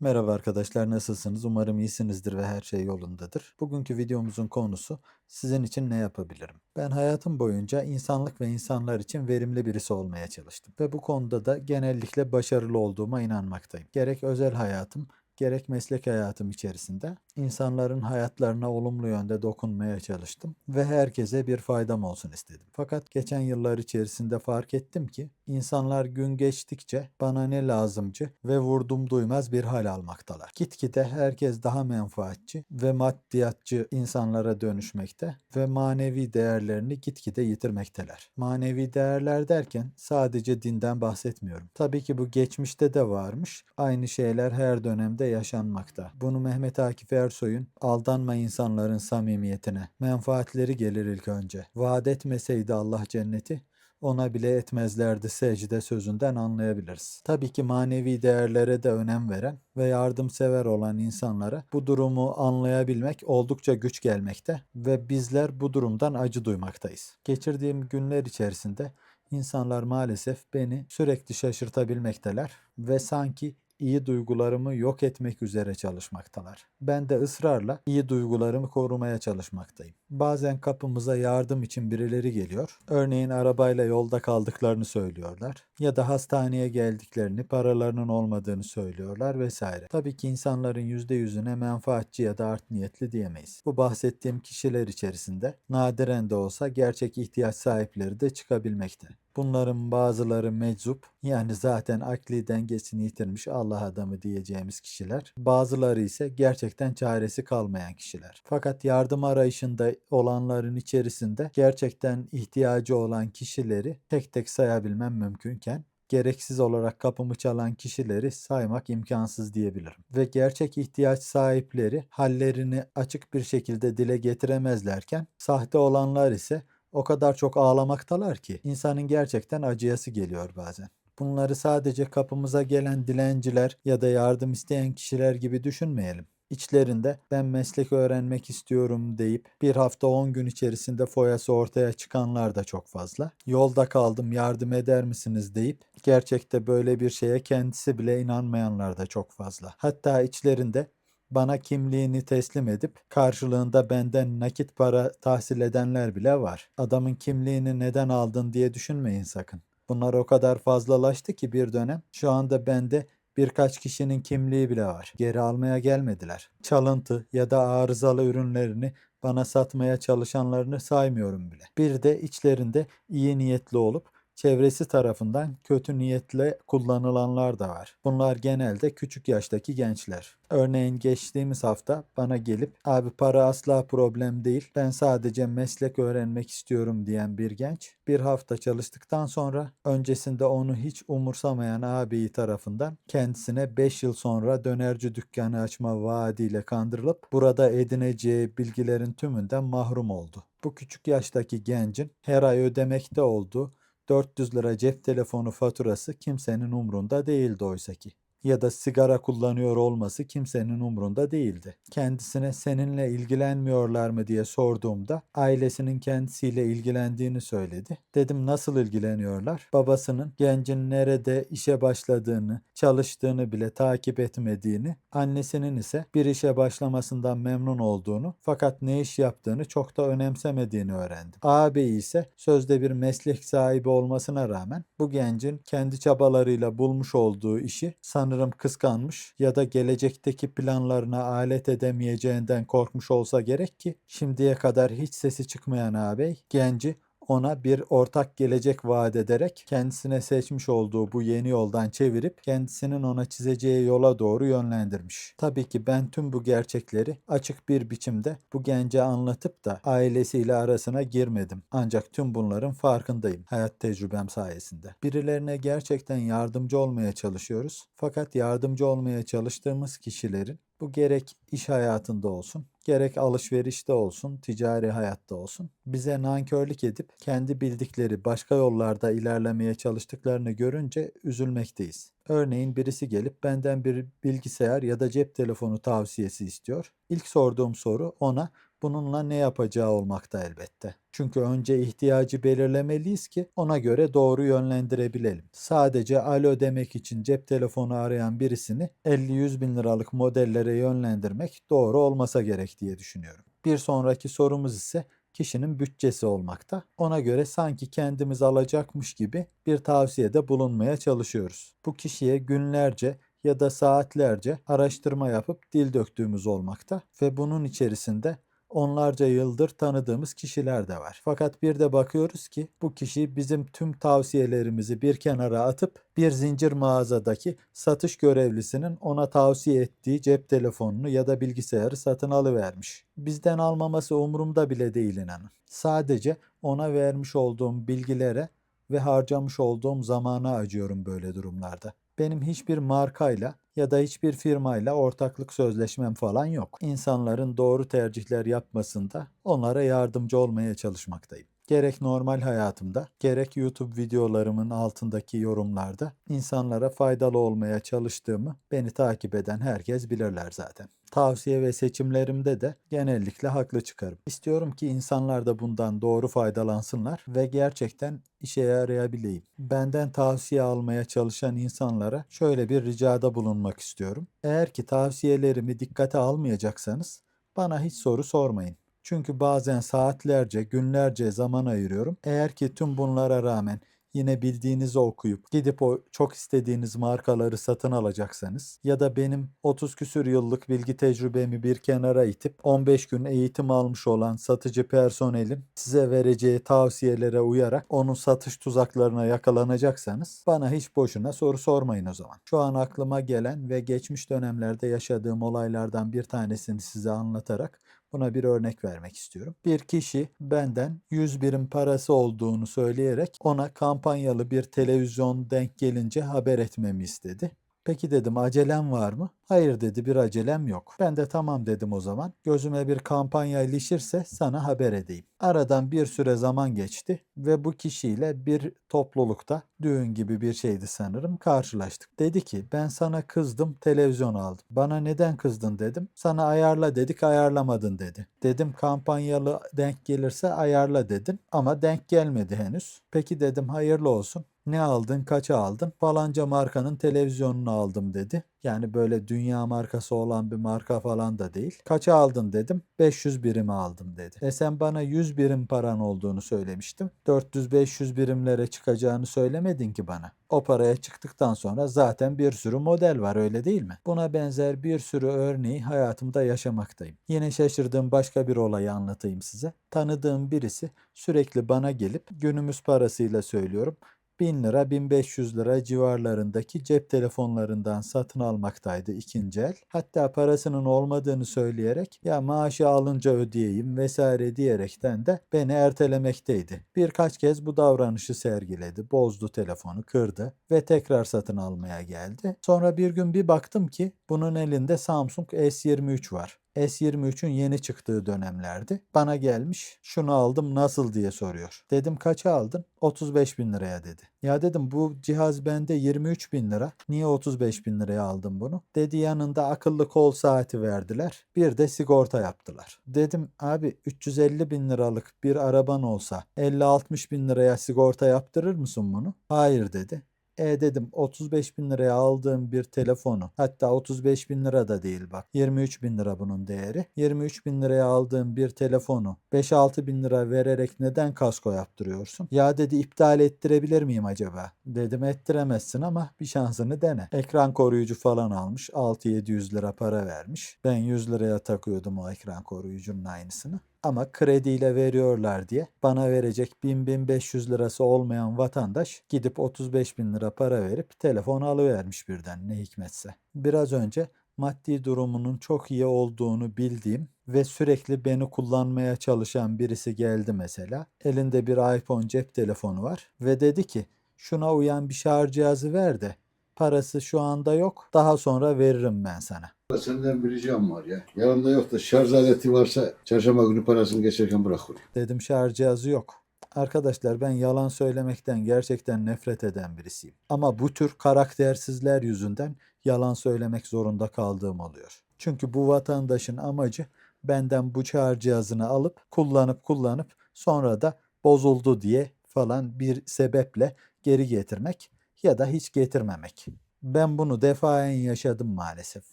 Merhaba arkadaşlar nasılsınız? Umarım iyisinizdir ve her şey yolundadır. Bugünkü videomuzun konusu sizin için ne yapabilirim? Ben hayatım boyunca insanlık ve insanlar için verimli birisi olmaya çalıştım ve bu konuda da genellikle başarılı olduğuma inanmaktayım. Gerek özel hayatım gerek meslek hayatım içerisinde insanların hayatlarına olumlu yönde dokunmaya çalıştım ve herkese bir faydam olsun istedim. Fakat geçen yıllar içerisinde fark ettim ki insanlar gün geçtikçe bana ne lazımcı ve vurdum duymaz bir hal almaktalar. Gitgide herkes daha menfaatçi ve maddiyatçı insanlara dönüşmekte ve manevi değerlerini gitgide yitirmekteler. Manevi değerler derken sadece dinden bahsetmiyorum. Tabii ki bu geçmişte de varmış. Aynı şeyler her dönemde yaşanmakta. Bunu Mehmet Akif Ersoy'un aldanma insanların samimiyetine, menfaatleri gelir ilk önce. Vaat etmeseydi Allah cenneti, ona bile etmezlerdi secde sözünden anlayabiliriz. Tabii ki manevi değerlere de önem veren ve yardımsever olan insanlara bu durumu anlayabilmek oldukça güç gelmekte ve bizler bu durumdan acı duymaktayız. Geçirdiğim günler içerisinde insanlar maalesef beni sürekli şaşırtabilmekteler ve sanki iyi duygularımı yok etmek üzere çalışmaktalar. Ben de ısrarla iyi duygularımı korumaya çalışmaktayım. Bazen kapımıza yardım için birileri geliyor. Örneğin arabayla yolda kaldıklarını söylüyorlar ya da hastaneye geldiklerini, paralarının olmadığını söylüyorlar vesaire. Tabii ki insanların %100'üne menfaatçi ya da art niyetli diyemeyiz. Bu bahsettiğim kişiler içerisinde nadiren de olsa gerçek ihtiyaç sahipleri de çıkabilmekte. Bunların bazıları meczup yani zaten akli dengesini yitirmiş Allah adamı diyeceğimiz kişiler. Bazıları ise gerçekten çaresi kalmayan kişiler. Fakat yardım arayışında olanların içerisinde gerçekten ihtiyacı olan kişileri tek tek sayabilmem mümkünken gereksiz olarak kapımı çalan kişileri saymak imkansız diyebilirim. Ve gerçek ihtiyaç sahipleri hallerini açık bir şekilde dile getiremezlerken sahte olanlar ise o kadar çok ağlamaktalar ki insanın gerçekten acıyası geliyor bazen. Bunları sadece kapımıza gelen dilenciler ya da yardım isteyen kişiler gibi düşünmeyelim. İçlerinde ben meslek öğrenmek istiyorum deyip bir hafta 10 gün içerisinde foyası ortaya çıkanlar da çok fazla. Yolda kaldım yardım eder misiniz deyip gerçekte böyle bir şeye kendisi bile inanmayanlar da çok fazla. Hatta içlerinde bana kimliğini teslim edip karşılığında benden nakit para tahsil edenler bile var. Adamın kimliğini neden aldın diye düşünmeyin sakın. Bunlar o kadar fazlalaştı ki bir dönem şu anda bende birkaç kişinin kimliği bile var. Geri almaya gelmediler. Çalıntı ya da arızalı ürünlerini bana satmaya çalışanlarını saymıyorum bile. Bir de içlerinde iyi niyetli olup çevresi tarafından kötü niyetle kullanılanlar da var. Bunlar genelde küçük yaştaki gençler. Örneğin geçtiğimiz hafta bana gelip abi para asla problem değil ben sadece meslek öğrenmek istiyorum diyen bir genç bir hafta çalıştıktan sonra öncesinde onu hiç umursamayan ağabeyi tarafından kendisine 5 yıl sonra dönerci dükkanı açma vaadiyle kandırılıp burada edineceği bilgilerin tümünden mahrum oldu. Bu küçük yaştaki gencin her ay ödemekte olduğu 400 lira cep telefonu faturası kimsenin umrunda değildi oysa ki ya da sigara kullanıyor olması kimsenin umrunda değildi. Kendisine seninle ilgilenmiyorlar mı diye sorduğumda ailesinin kendisiyle ilgilendiğini söyledi. Dedim nasıl ilgileniyorlar? Babasının gencin nerede işe başladığını, çalıştığını bile takip etmediğini, annesinin ise bir işe başlamasından memnun olduğunu fakat ne iş yaptığını çok da önemsemediğini öğrendim. Ağabeyi ise sözde bir meslek sahibi olmasına rağmen bu gencin kendi çabalarıyla bulmuş olduğu işi sanırım kıskanmış ya da gelecekteki planlarına alet edemeyeceğinden korkmuş olsa gerek ki şimdiye kadar hiç sesi çıkmayan ağabey genci ona bir ortak gelecek vaat ederek kendisine seçmiş olduğu bu yeni yoldan çevirip kendisinin ona çizeceği yola doğru yönlendirmiş. Tabii ki ben tüm bu gerçekleri açık bir biçimde bu gence anlatıp da ailesiyle arasına girmedim. Ancak tüm bunların farkındayım hayat tecrübem sayesinde. Birilerine gerçekten yardımcı olmaya çalışıyoruz. Fakat yardımcı olmaya çalıştığımız kişilerin bu gerek iş hayatında olsun, gerek alışverişte olsun, ticari hayatta olsun bize nankörlük edip kendi bildikleri başka yollarda ilerlemeye çalıştıklarını görünce üzülmekteyiz. Örneğin birisi gelip benden bir bilgisayar ya da cep telefonu tavsiyesi istiyor. İlk sorduğum soru ona bununla ne yapacağı olmakta elbette. Çünkü önce ihtiyacı belirlemeliyiz ki ona göre doğru yönlendirebilelim. Sadece alo demek için cep telefonu arayan birisini 50-100 bin liralık modellere yönlendirmek doğru olmasa gerek diye düşünüyorum. Bir sonraki sorumuz ise kişinin bütçesi olmakta. Ona göre sanki kendimiz alacakmış gibi bir tavsiyede bulunmaya çalışıyoruz. Bu kişiye günlerce ya da saatlerce araştırma yapıp dil döktüğümüz olmakta ve bunun içerisinde onlarca yıldır tanıdığımız kişiler de var. Fakat bir de bakıyoruz ki bu kişi bizim tüm tavsiyelerimizi bir kenara atıp bir zincir mağazadaki satış görevlisinin ona tavsiye ettiği cep telefonunu ya da bilgisayarı satın alıvermiş. Bizden almaması umurumda bile değil inanın. Sadece ona vermiş olduğum bilgilere ve harcamış olduğum zamana acıyorum böyle durumlarda. Benim hiçbir markayla ya da hiçbir firmayla ortaklık sözleşmem falan yok. İnsanların doğru tercihler yapmasında onlara yardımcı olmaya çalışmaktayım. Gerek normal hayatımda, gerek YouTube videolarımın altındaki yorumlarda insanlara faydalı olmaya çalıştığımı beni takip eden herkes bilirler zaten. Tavsiye ve seçimlerimde de genellikle haklı çıkarım. İstiyorum ki insanlar da bundan doğru faydalansınlar ve gerçekten işe yarayabileyim. Benden tavsiye almaya çalışan insanlara şöyle bir ricada bulunmak istiyorum. Eğer ki tavsiyelerimi dikkate almayacaksanız bana hiç soru sormayın. Çünkü bazen saatlerce, günlerce zaman ayırıyorum. Eğer ki tüm bunlara rağmen yine bildiğinizi okuyup gidip o çok istediğiniz markaları satın alacaksanız ya da benim 30 küsür yıllık bilgi tecrübemi bir kenara itip 15 gün eğitim almış olan satıcı personelin size vereceği tavsiyelere uyarak onun satış tuzaklarına yakalanacaksanız bana hiç boşuna soru sormayın o zaman. Şu an aklıma gelen ve geçmiş dönemlerde yaşadığım olaylardan bir tanesini size anlatarak Buna bir örnek vermek istiyorum. Bir kişi benden 100 birim parası olduğunu söyleyerek ona kampanyalı bir televizyon denk gelince haber etmemi istedi. Peki dedim acelem var mı? Hayır dedi bir acelem yok. Ben de tamam dedim o zaman. Gözüme bir kampanya ilişirse sana haber edeyim. Aradan bir süre zaman geçti ve bu kişiyle bir toplulukta düğün gibi bir şeydi sanırım karşılaştık. Dedi ki ben sana kızdım televizyon aldım. Bana neden kızdın dedim. Sana ayarla dedik ayarlamadın dedi. Dedim kampanyalı denk gelirse ayarla dedin ama denk gelmedi henüz. Peki dedim hayırlı olsun. Ne aldın, kaça aldın? Falanca markanın televizyonunu aldım dedi. Yani böyle dünya markası olan bir marka falan da değil. Kaça aldın dedim. 500 birime aldım dedi. E sen bana 100 birim paran olduğunu söylemiştim. 400-500 birimlere çıkacağını söylemedin ki bana. O paraya çıktıktan sonra zaten bir sürü model var öyle değil mi? Buna benzer bir sürü örneği hayatımda yaşamaktayım. Yine şaşırdığım başka bir olayı anlatayım size. Tanıdığım birisi sürekli bana gelip günümüz parasıyla söylüyorum 1000 lira 1500 lira civarlarındaki cep telefonlarından satın almaktaydı ikinci el. Hatta parasının olmadığını söyleyerek ya maaşı alınca ödeyeyim vesaire diyerekten de beni ertelemekteydi. Birkaç kez bu davranışı sergiledi. Bozdu telefonu, kırdı ve tekrar satın almaya geldi. Sonra bir gün bir baktım ki bunun elinde Samsung S23 var. S23'ün yeni çıktığı dönemlerdi. Bana gelmiş şunu aldım nasıl diye soruyor. Dedim kaça aldın? 35 bin liraya dedi. Ya dedim bu cihaz bende 23 bin lira. Niye 35 bin liraya aldım bunu? Dedi yanında akıllı kol saati verdiler. Bir de sigorta yaptılar. Dedim abi 350 bin liralık bir araban olsa 50-60 bin liraya sigorta yaptırır mısın bunu? Hayır dedi. E dedim 35 bin liraya aldığım bir telefonu hatta 35 bin lira da değil bak 23 bin lira bunun değeri. 23 bin liraya aldığım bir telefonu 5-6 bin lira vererek neden kasko yaptırıyorsun? Ya dedi iptal ettirebilir miyim acaba? Dedim ettiremezsin ama bir şansını dene. Ekran koruyucu falan almış 6-700 lira para vermiş. Ben 100 liraya takıyordum o ekran koruyucunun aynısını ama krediyle veriyorlar diye bana verecek 1000-1500 lirası olmayan vatandaş gidip 35 bin lira para verip telefon alıvermiş birden ne hikmetse. Biraz önce maddi durumunun çok iyi olduğunu bildiğim ve sürekli beni kullanmaya çalışan birisi geldi mesela. Elinde bir iPhone cep telefonu var ve dedi ki şuna uyan bir şarj cihazı ver de parası şu anda yok daha sonra veririm ben sana. Senden bir ricam var ya. Yanında yok da şarj aleti varsa çarşamba günü parasını geçerken bırak oraya. Dedim şarj cihazı yok. Arkadaşlar ben yalan söylemekten gerçekten nefret eden birisiyim. Ama bu tür karaktersizler yüzünden yalan söylemek zorunda kaldığım oluyor. Çünkü bu vatandaşın amacı benden bu çağrı cihazını alıp kullanıp kullanıp sonra da bozuldu diye falan bir sebeple geri getirmek ya da hiç getirmemek. Ben bunu defaen yaşadım maalesef.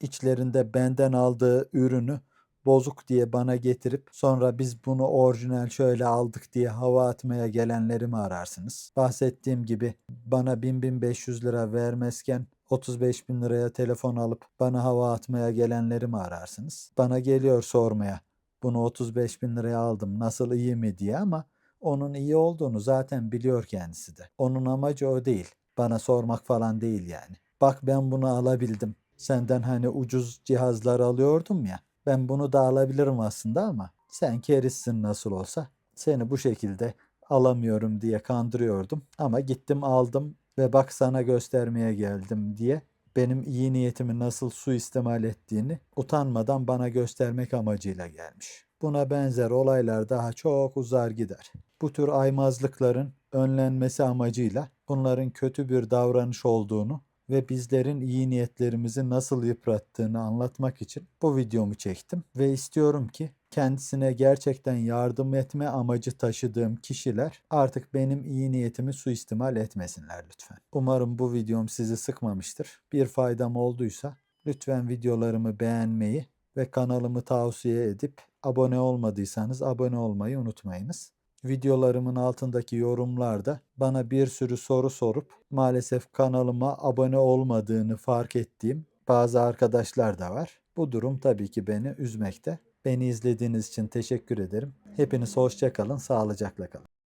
İçlerinde benden aldığı ürünü bozuk diye bana getirip sonra biz bunu orijinal şöyle aldık diye hava atmaya gelenleri mi ararsınız? Bahsettiğim gibi bana 1000-1500 lira vermezken 35 bin liraya telefon alıp bana hava atmaya gelenleri mi ararsınız? Bana geliyor sormaya bunu 35 bin liraya aldım nasıl iyi mi diye ama onun iyi olduğunu zaten biliyor kendisi de. Onun amacı o değil. Bana sormak falan değil yani. Bak ben bunu alabildim. Senden hani ucuz cihazlar alıyordum ya. Ben bunu da alabilirim aslında ama sen kerissin nasıl olsa. Seni bu şekilde alamıyorum diye kandırıyordum. Ama gittim aldım ve bak sana göstermeye geldim diye benim iyi niyetimi nasıl suistimal ettiğini utanmadan bana göstermek amacıyla gelmiş. Buna benzer olaylar daha çok uzar gider. Bu tür aymazlıkların önlenmesi amacıyla bunların kötü bir davranış olduğunu ve bizlerin iyi niyetlerimizi nasıl yıprattığını anlatmak için bu videomu çektim ve istiyorum ki kendisine gerçekten yardım etme amacı taşıdığım kişiler artık benim iyi niyetimi suistimal etmesinler lütfen. Umarım bu videom sizi sıkmamıştır. Bir faydam olduysa lütfen videolarımı beğenmeyi ve kanalımı tavsiye edip abone olmadıysanız abone olmayı unutmayınız. Videolarımın altındaki yorumlarda bana bir sürü soru sorup maalesef kanalıma abone olmadığını fark ettiğim bazı arkadaşlar da var. Bu durum tabii ki beni üzmekte. Beni izlediğiniz için teşekkür ederim. Hepiniz hoşça kalın, sağlıcakla kalın.